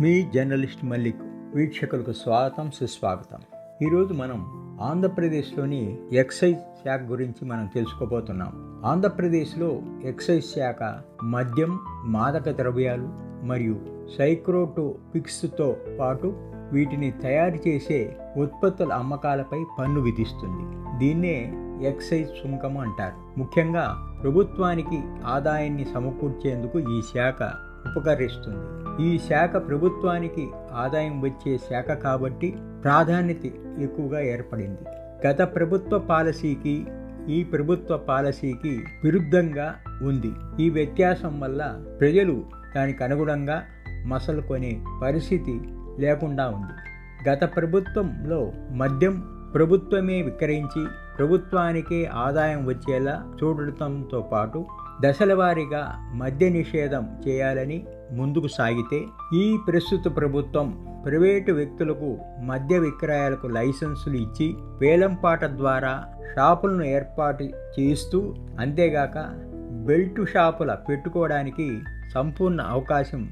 మీ journalist Mallik వీక్షకులకు స్వాగతం సుస్వాగతం. ఈరోజు మనం ఆంధ్రప్రదేశ్లోని ఎక్సైజ్ శాఖ గురించి మనం తెలుసుకోబోతున్నాం. ఆంధ్రప్రదేశ్లో ఎక్సైజ్ శాఖ మద్యం మాదక ద్రవ్యాలు మరియు సైక్రోటోపిక్స్తో పాటు వీటిని తయారు చేసే ఉత్పత్తుల అమ్మకాలపై పన్ను విధిస్తుంది. దీన్నే ఎక్సైజ్ సుంకం అంటారు. ముఖ్యంగా ప్రభుత్వానికి ఆదాయాన్ని సమకూర్చేందుకు ఈ శాఖ ఉపకరిస్తుంది. ఈ శాఖ ప్రభుత్వానికి ఆదాయం వచ్చే శాఖ కాబట్టి ప్రాధాన్యత ఎక్కువగా ఏర్పడింది. గత ప్రభుత్వ పాలసీకి ఈ ప్రభుత్వ పాలసీకి విరుద్ధంగా ఉంది. ఈ వ్యత్యాసం వల్ల ప్రజలు దానికి అనుగుణంగా మసలుకొనే పరిస్థితి లేకుండా ఉంది. గత ప్రభుత్వంలో మద్యం ప్రభుత్వమే విక్రయించి ప్రభుత్వానికే ఆదాయం వచ్చేలా చూడటంతో పాటు దశలవారీగా మద్య నిషేధం చేయాలని ముందుకు సాగితే ఈ ప్రస్తుత ప్రభుత్వం ప్రైవేటు వ్యక్తులకు మద్య విక్రయాలకు లైసెన్సులు ఇచ్చి వేలంపాట ద్వారా షాపులను ఏర్పాటు చేస్తూ అంతేగాక బెల్ట్ షాపుల పెట్టుకోవడానికి సంపూర్ణ అవకాశం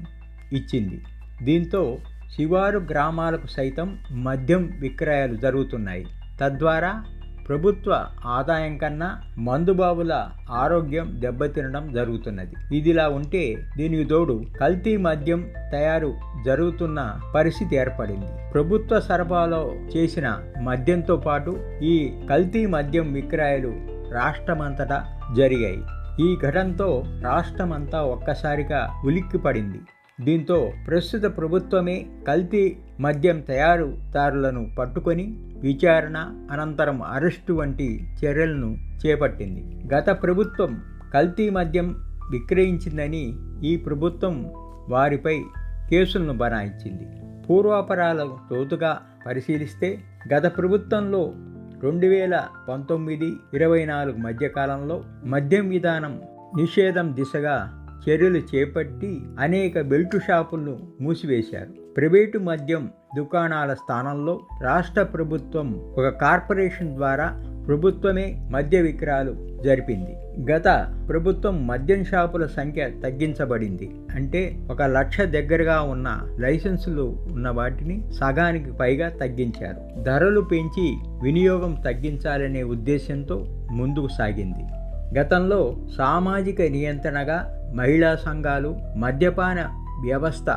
ఇచ్చింది. దీంతో శివారు గ్రామాలకు సైతం మద్యం విక్రయాలు జరుగుతున్నాయి. తద్వారా ప్రభుత్వ ఆదాయం కన్నా మందుబాబుల ఆరోగ్యం దెబ్బతినడం జరుగుతున్నది. ఇదిలా ఉంటే దీనికి తోడు కల్తీ మద్యం తయారు జరుగుతున్న పరిస్థితి ఏర్పడింది. ప్రభుత్వ సరఫరాలో చేసిన మద్యంతో పాటు ఈ కల్తీ మద్యం విక్రయాలు రాష్ట్రమంతటా జరిగాయి. ఈ ఘటనతో రాష్ట్రమంతా ఒక్కసారిగా ఉలిక్కిపడింది. దీంతో ప్రస్తుత ప్రభుత్వమే కల్తీ మద్యం తయారుదారులను పట్టుకొని విచారణ అనంతరం అరెస్టు వంటి చర్యలను చేపట్టింది. గత ప్రభుత్వం కల్తీ మద్యం విక్రయించిందని ఈ ప్రభుత్వం వారిపై కేసులను బనాయించింది. పూర్వాపరాలను తోతుగా పరిశీలిస్తే గత ప్రభుత్వంలో రెండు వేల పంతొమ్మిది ఇరవై నాలుగు మధ్యకాలంలో మద్యం విధానం నిషేధం దిశగా చర్యలు చేపట్టి అనేక బెల్టు షాపులను మూసివేశారు. ప్రైవేటు మద్యం దుకాణాల స్థానంలో రాష్ట్ర ప్రభుత్వం ఒక కార్పొరేషన్ ద్వారా ప్రభుత్వమే మద్య విక్రయాలు జరిపింది. గత ప్రభుత్వం మద్యం షాపుల సంఖ్య తగ్గించబడింది. అంటే ఒక లక్ష దగ్గరగా ఉన్న లైసెన్సులు ఉన్న వాటిని సగానికి పైగా తగ్గించారు. ధరలు పెంచి వినియోగం తగ్గించాలనే ఉద్దేశంతో ముందుకు సాగింది. గతంలో సామాజిక నియంత్రణగా మహిళా సంఘాలు మద్యపాన వ్యవస్థ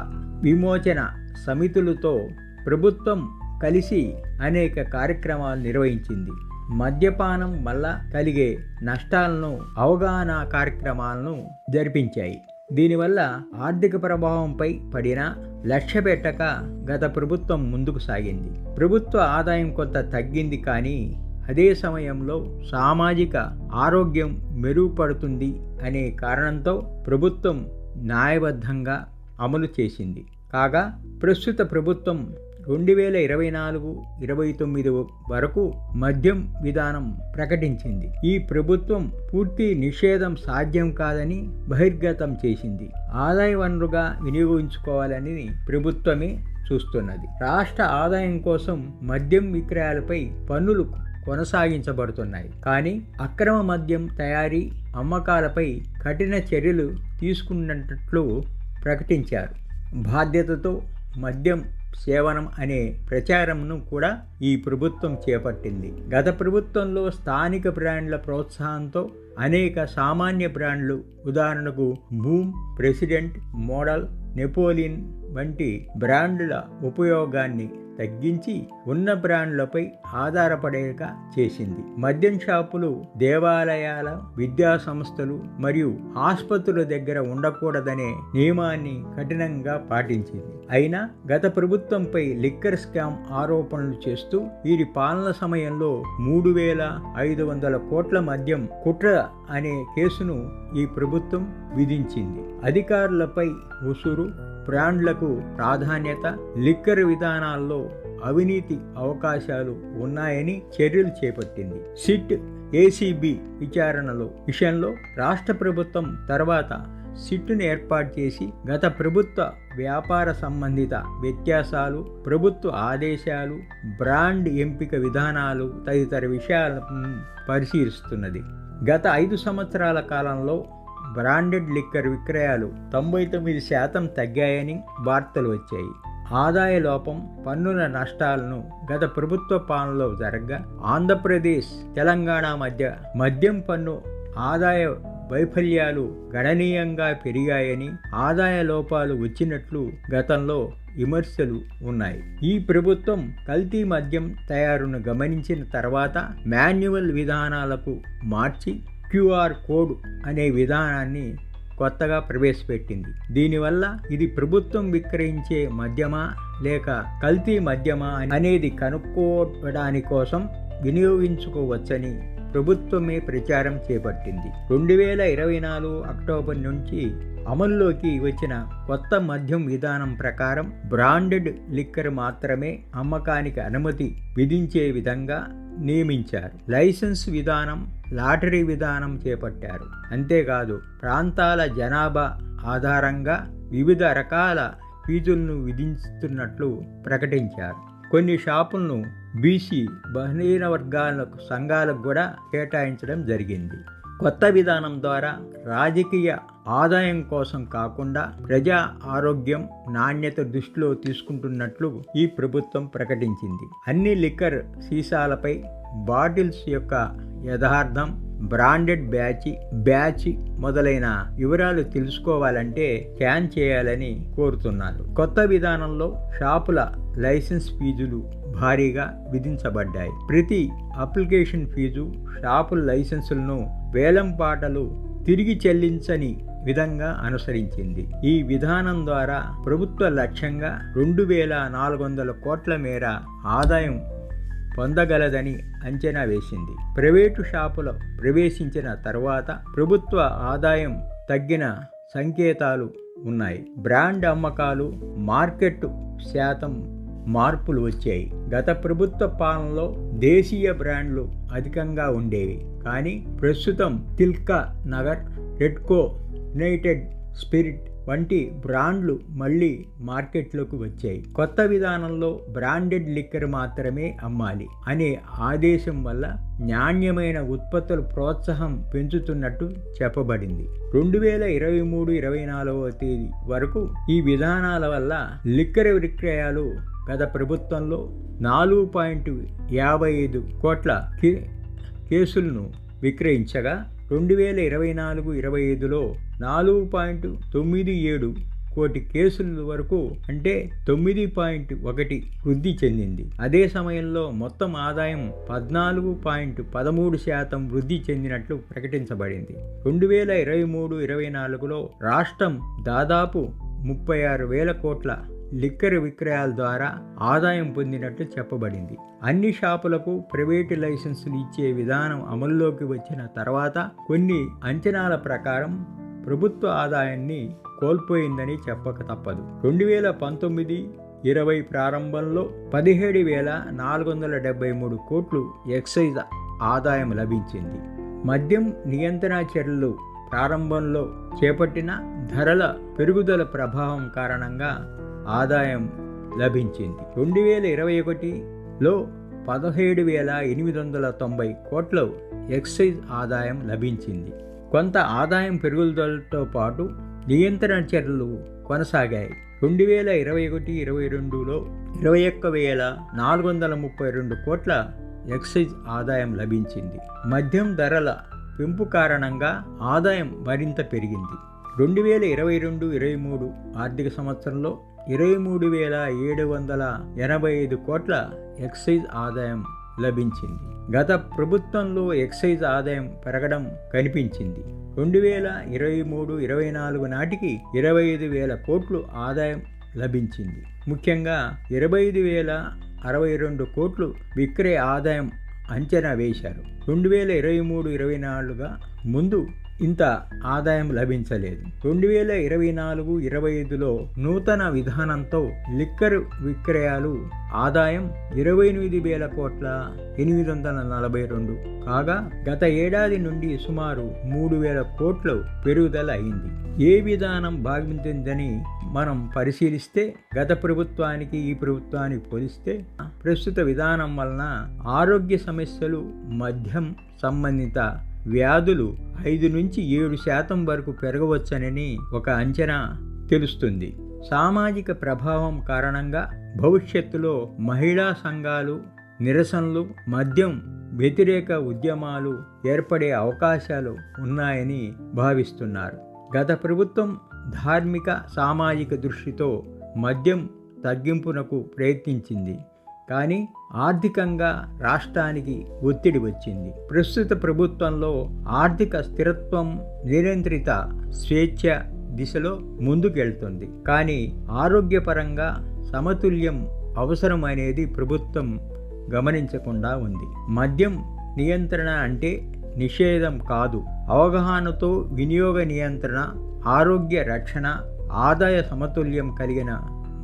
విమోచన సమితులతో ప్రభుత్వం కలిసి అనేక కార్యక్రమాలు నిర్వహించింది. మద్యపానం వల్ల కలిగే నష్టాలను అవగాహన కార్యక్రమాలను జరిపించాయి. దీనివల్ల ఆర్థిక ప్రభావంపై పడిన లక్ష్య పెట్టక గత ప్రభుత్వం ముందుకు సాగింది. ప్రభుత్వ ఆదాయం కొంత తగ్గింది కానీ అదే సమయంలో సామాజిక ఆరోగ్యం మెరుగుపడుతుంది అనే కారణంతో ప్రభుత్వం న్యాయబద్ధంగా అమలు చేసింది. కాగా ప్రస్తుత ప్రభుత్వం రెండు వేల ఇరవై నాలుగు ఇరవై తొమ్మిది వరకు మద్యం విధానం ప్రకటించింది. ఈ ప్రభుత్వం పూర్తి నిషేధం సాధ్యం కాదని బహిర్గతం చేసింది. ఆదాయ వనరుగా వినియోగించుకోవాలని ప్రభుత్వమే చూస్తున్నది. రాష్ట్ర ఆదాయం కోసం మద్యం విక్రయాలపై పన్నులు కొనసాగించబడుతున్నాయి. కానీ అక్రమ మద్యం తయారీ అమ్మకాలపై కఠిన చర్యలు తీసుకున్నట్లు ప్రకటించారు. బాధ్యతతో మద్యం సేవనం అనే ప్రచారంను కూడా ఈ ప్రభుత్వం చేపట్టింది. గత ప్రభుత్వంలో స్థానిక బ్రాండ్ల ప్రోత్సాహంతో అనేక సామాన్య బ్రాండ్లు ఉదాహరణకు బూమ్ ప్రెసిడెంట్ మోడల్ నెపోలియన్ వంటి బ్రాండ్ల ఉపయోగాన్ని తగ్గించి ఉన్న బ్రాండ్లపై ఆధారపడేక చేసింది. మద్యం షాపులు దేవాలయాల విద్యా సంస్థలు మరియు ఆసుపత్రుల దగ్గర ఉండకూడదనే నియమాన్ని కఠినంగా పాటించింది. అయినా గత ప్రభుత్వంపై లిక్కర్ స్కామ్ ఆరోపణలు చేస్తూ వీరి పాలన సమయంలో మూడు వేల ఐదు వందల కోట్ల మద్యం కుట్ర అనే కేసును ఈ ప్రభుత్వం విధించింది. అధికారులపై ఉసురు బ్రాండ్లకు ప్రాధాన్యత లిక్కర్ విధానాల్లో అవినీతి అవకాశాలు ఉన్నాయని చర్యలు చేపట్టింది. సిట్ ఏసీబీ విచారణలో విషయంలో రాష్ట్ర ప్రభుత్వం తర్వాత సిట్టును ఏర్పాటు చేసి గత ప్రభుత్వ వ్యాపార సంబంధిత వ్యత్యాసాలు ప్రభుత్వ ఆదేశాలు బ్రాండ్ ఎంపిక విధానాలు తదితర విషయాలను పరిశీలిస్తున్నది. గత ఐదు సంవత్సరాల కాలంలో బ్రాండెడ్ లిక్కర్ విక్రయాలు తొంభై తొమ్మిది శాతం తగ్గాయని వార్తలు వచ్చాయి. ఆదాయ లోపం పన్నుల నష్టాలను గత ప్రభుత్వ పాలనలో జరగగా ఆంధ్రప్రదేశ్ తెలంగాణ మధ్య మద్యం పన్ను ఆదాయ వైఫల్యాలు గణనీయంగా పెరిగాయని ఆదాయ లోపాలు వచ్చినట్లు గతంలో విమర్శలు ఉన్నాయి. ఈ ప్రభుత్వం కల్తీ మద్యం తయారును గమనించిన తర్వాత మాన్యువల్ విధానాలకు మార్చి క్యూఆర్ కోడ్ అనే విధానాన్ని కొత్తగా ప్రవేశపెట్టింది. దీనివల్ల ఇది ప్రభుత్వం విక్రయించే మద్యమా లేక కల్తీ మద్యమా అనేది కనుక్కోవడాని కోసం వినియోగించుకోవచ్చని ప్రభుత్వమే ప్రచారం చేపట్టింది. రెండు వేల ఇరవై నాలుగు అక్టోబర్ నుంచి అమల్లోకి వచ్చిన కొత్త మద్యం విధానం ప్రకారం బ్రాండెడ్ లిక్కర్ మాత్రమే అమ్మకానికి అనుమతి విధించే విధంగా నియమించారు. లైసెన్స్ విధానం లాటరీ విధానం చేపట్టారు. అంతేకాదు ప్రాంతాల జనాభా ఆధారంగా వివిధ రకాల ఫీజులను విధిస్తున్నట్లు ప్రకటించారు. కొన్ని షాపులను బీసీ బలహీన వర్గాల సంఘాలకు కూడా కేటాయించడం జరిగింది. కొత్త విధానం ద్వారా రాజకీయ ఆదాయం కోసం కాకుండా ప్రజా ఆరోగ్యం నాణ్యత దృష్టిలో తీసుకుంటున్నట్లు ఈ ప్రభుత్వం ప్రకటించింది. అన్ని లిక్కర్ సీసాలపై బాటిల్స్ యొక్క యథార్థం బ్రాండెడ్ బ్యాచ్ బ్యాచ్ మొదలైన వివరాలు తెలుసుకోవాలంటే స్కాన్ చేయాలని కోరుతున్నారు కొత్త విధానంలో షాపుల లైసెన్స్ ఫీజులు భారీగా విధించబడ్డాయి. ప్రతి అప్లికేషన్ ఫీజు షాపుల లైసెన్సులను వేలం పాటలు తిరిగి చెల్లించని విధంగా అనుసరించింది. ఈ విధానం ద్వారా ప్రభుత్వ లక్ష్యంగా రెండు వేల నాలుగు వందల కోట్ల మేర ఆదాయం పొందగలదని అంచనా వేసింది. ప్రైవేటు షాపులో ప్రవేశించిన తర్వాత ప్రభుత్వ ఆదాయం తగ్గిన సంకేతాలు ఉన్నాయి. బ్రాండ్ అమ్మకాలు మార్కెట్ శాతం మార్పులు వచ్చాయి. గత ప్రభుత్వ పాలనలో దేశీయ బ్రాండ్లు అధికంగా ఉండేవి. కానీ ప్రస్తుతం తిల్కా నగర్ రెడ్కో యునైటెడ్ స్పిరిట్ వంటి బ్రాండ్లు మళ్ళీ మార్కెట్లోకి వచ్చాయి. కొత్త విధానంలో బ్రాండెడ్ లిక్కర్ మాత్రమే అమ్మాలి అనే ఆదేశం వల్ల నాణ్యమైన ఉత్పత్తుల ప్రోత్సాహం పెంచుతున్నట్టు చెప్పబడింది. రెండు వేల ఇరవై మూడు ఇరవై నాలుగవ తేదీ వరకు ఈ విధానాల వల్ల లిక్కర్ విక్రయాలు గత ప్రభుత్వంలో నాలుగు పాయింట్ యాభై ఐదు కోట్ల కేసులను విక్రయించగా రెండు వేల ఇరవై నాలుగు ఇరవై ఐదులో నాలుగు పాయింట్ తొమ్మిది ఏడు కోటి కేసుల వరకు అంటే తొమ్మిది పాయింట్ ఒకటి వృద్ధి చెందింది. అదే సమయంలో మొత్తం ఆదాయం పద్నాలుగు పాయింట్ పదమూడు శాతం వృద్ధి చెందినట్లు ప్రకటించబడింది. రెండు వేల ఇరవై మూడు ఇరవై నాలుగులో రాష్ట్రం దాదాపు ముప్పై ఆరు వేల కోట్ల లిక్కర్ విక్రయాల ద్వారా ఆదాయం పొందినట్లు చెప్పబడింది. అన్ని షాపులకు ప్రైవేటు లైసెన్సులు ఇచ్చే విధానం అమల్లోకి వచ్చిన తర్వాత కొన్ని అంచనాల ప్రకారం ప్రభుత్వ ఆదాయాన్ని కోల్పోయిందని చెప్పక తప్పదు. రెండు వేల పంతొమ్మిది ఇరవై ప్రారంభంలో పదిహేడు వేల నాలుగు వందల డెబ్బై మూడు కోట్లు ఎక్సైజ్ ఆదాయం లభించింది. మద్యం నియంత్రణ చర్యలు ప్రారంభంలో చేపట్టిన ధరల పెరుగుదల ప్రభావం కారణంగా ఆదాయం లభించింది. రెండు వేల ఇరవై ఒకటిలో పదహేడు వేల ఎనిమిది వందల తొంభై కోట్ల ఎక్సైజ్ ఆదాయం లభించింది. కొంత ఆదాయం పెరుగుదలతో పాటు నియంత్రణ చర్యలు కొనసాగాయి. రెండు వేల ఇరవై ఒకటి ఇరవై రెండులో ఇరవై ఒక్క వేల నాలుగు వందల ముప్పై రెండు కోట్ల ఎక్సైజ్ ఆదాయం లభించింది. మద్యం ధరల పెంపు కారణంగా ఆదాయం మరింత పెరిగింది. రెండు వేల ఇరవై రెండు ఇరవై మూడు ఆర్థిక సంవత్సరంలో ఇరవై మూడు వేల ఏడు వందల ఎనభై ఐదు కోట్ల ఎక్సైజ్ ఆదాయం లభించింది. గత ప్రభుత్వంలో ఎక్సైజ్ ఆదాయం పెరగడం కనిపించింది. రెండు వేల ఇరవై మూడు ఇరవై నాలుగు నాటికి ఇరవై ఐదు వేల కోట్లు ఆదాయం లభించింది. ముఖ్యంగా ఇరవై ఐదు వేల అరవై రెండు కోట్లు విక్రయ ఆదాయం అంచనా వేశారు. రెండు వేల ఇరవై మూడు ఇరవై నాలుగుగా ముందు ఇంత ఆదాయం లభించలేదు. రెండు వేల ఇరవై నాలుగు ఇరవై ఐదులో నూతన విధానంతో లిక్కర్ విక్రయాలు ఆదాయం ఇరవై ఎనిమిది వేల కోట్ల ఎనిమిది వందల నలభై రెండు. కాగా గత ఏడాది నుండి సుమారు మూడు వేల కోట్ల పెరుగుదల అయింది. ఏ విధానం భావించిందని మనం పరిశీలిస్తే గత ప్రభుత్వానికి ఈ ప్రభుత్వానికి పోలిస్తే ప్రస్తుత విధానం వలన ఆరోగ్య సమస్యలు మద్యం సంబంధిత వ్యాధులు ఐదు నుంచి ఏడు శాతం వరకు పెరగవచ్చనని ఒక అంచనా తెలుస్తుంది. సామాజిక ప్రభావం కారణంగా భవిష్యత్తులో మహిళా సంఘాలు నిరసనలు మద్యం వ్యతిరేక ఉద్యమాలు ఏర్పడే అవకాశాలు ఉన్నాయని భావిస్తున్నారు. గత ప్రభుత్వం ధార్మిక సామాజిక దృష్టితో మద్యం తగ్గింపునకు ప్రయత్నించింది. కానీ ఆర్థికంగా రాష్ట్రానికి ఒత్తిడి వచ్చింది. ప్రస్తుత ప్రభుత్వంలో ఆర్థిక స్థిరత్వం నియంత్రిత స్వేచ్ఛ దిశలో ముందుకెళ్తుంది. కానీ ఆరోగ్యపరంగా సమతుల్యం అవసరం అనేది ప్రభుత్వం గమనించకుండా ఉంది. మద్యం నియంత్రణ అంటే నిషేధం కాదు. అవగాహనతో వినియోగ నియంత్రణ ఆరోగ్య రక్షణ ఆదాయ సమతుల్యం కలిగిన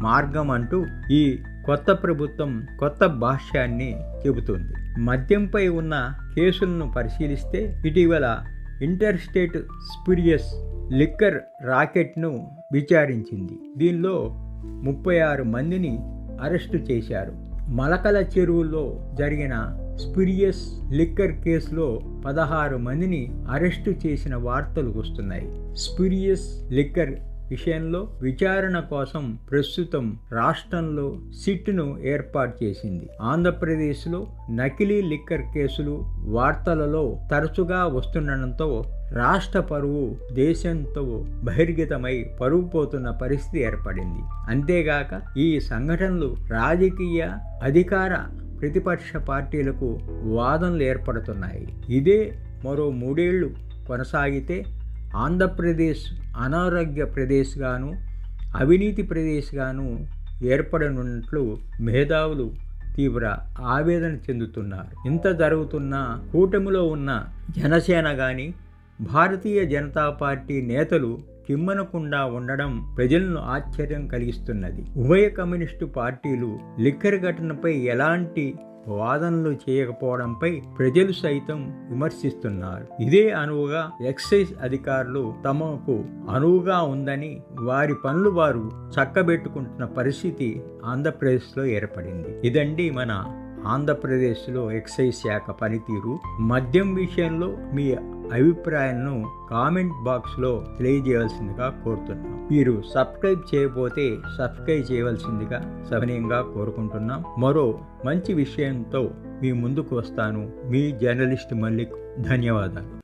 మార్గం అంటూ ఈ కొత్త ప్రభుత్వం కొత్త భాష్యాన్ని చెబుతుంది. మద్యంపై ఉన్న కేసులను పరిశీలిస్తే ఇటీవల ఇంటర్ స్టేట్ స్పిరియస్ లిక్కర్ రాకెట్ను విచారించింది. దీనిలో ముప్పై ఆరు మందిని అరెస్టు చేశారు. మలకల చెరువులో జరిగిన స్పిరియస్ లిక్కర్ కేసులో పదహారు మందిని అరెస్టు చేసిన వార్తలు వస్తున్నాయి. స్పిరియస్ లిక్కర్ విషయంలో విచారణ కోసం ప్రస్తుతం రాష్ట్రంలో సిట్ను ఏర్పాటు చేసింది. ఆంధ్రప్రదేశ్లో నకిలీ లిక్కర్ కేసులు వార్తలలో తరచుగా వస్తుండటంతో రాష్ట్ర పరువు దేశంతో బహిర్గతమై పరువు పోతున్న పరిస్థితి ఏర్పడింది. అంతేగాక ఈ సంఘటనలు రాజకీయ అధికార ప్రతిపక్ష పార్టీలకు వాదనలు ఏర్పడుతున్నాయి. ఇదే మరో మూడేళ్ళు కొనసాగితే ఆంధ్రప్రదేశ్ అనారోగ్య ప్రదేశ్గాను అవినీతి ప్రదేశ్గాను ఏర్పడనున్నట్లు మేధావులు తీవ్ర ఆవేదన చెందుతున్నారు. ఇంత జరుగుతున్న కూటమిలో ఉన్న జనసేన కానీ భారతీయ జనతా పార్టీ నేతలు కిమ్మనకుండా ఉండడం ప్రజలను ఆశ్చర్యం కలిగిస్తున్నది. ఉభయ కమ్యూనిస్టు పార్టీలు లిక్కర్ ఘటనపై ఎలాంటి వాదనలు చేయకపోవడంపై ప్రజలు సైతం విమర్శిస్తున్నారు. ఇదే అనువుగా ఎక్సైజ్ అధికారులు తమకు అనువుగా ఉందని వారి పనులు వారు చక్కబెట్టుకుంటున్న పరిస్థితి ఆంధ్రప్రదేశ్లో ఏర్పడింది. ఇదండి మన ఆంధ్రప్రదేశ్లో ఎక్సైజ్ శాఖ పనితీరు. మద్యం విషయంలో మీ అభిప్రాయాలను కామెంట్ బాక్స్లో తెలియజేయవలసిందిగా కోరుతున్నాం. మీరు సబ్స్క్రైబ్ చేయకపోతే సబ్స్క్రైబ్ చేయవలసిందిగా సవినయంగా కోరుకుంటున్నాం. మరో మంచి విషయంతో మీ ముందుకు వస్తాను. మీ జర్నలిస్ట్ మల్లిక్ ధన్యవాదాలు.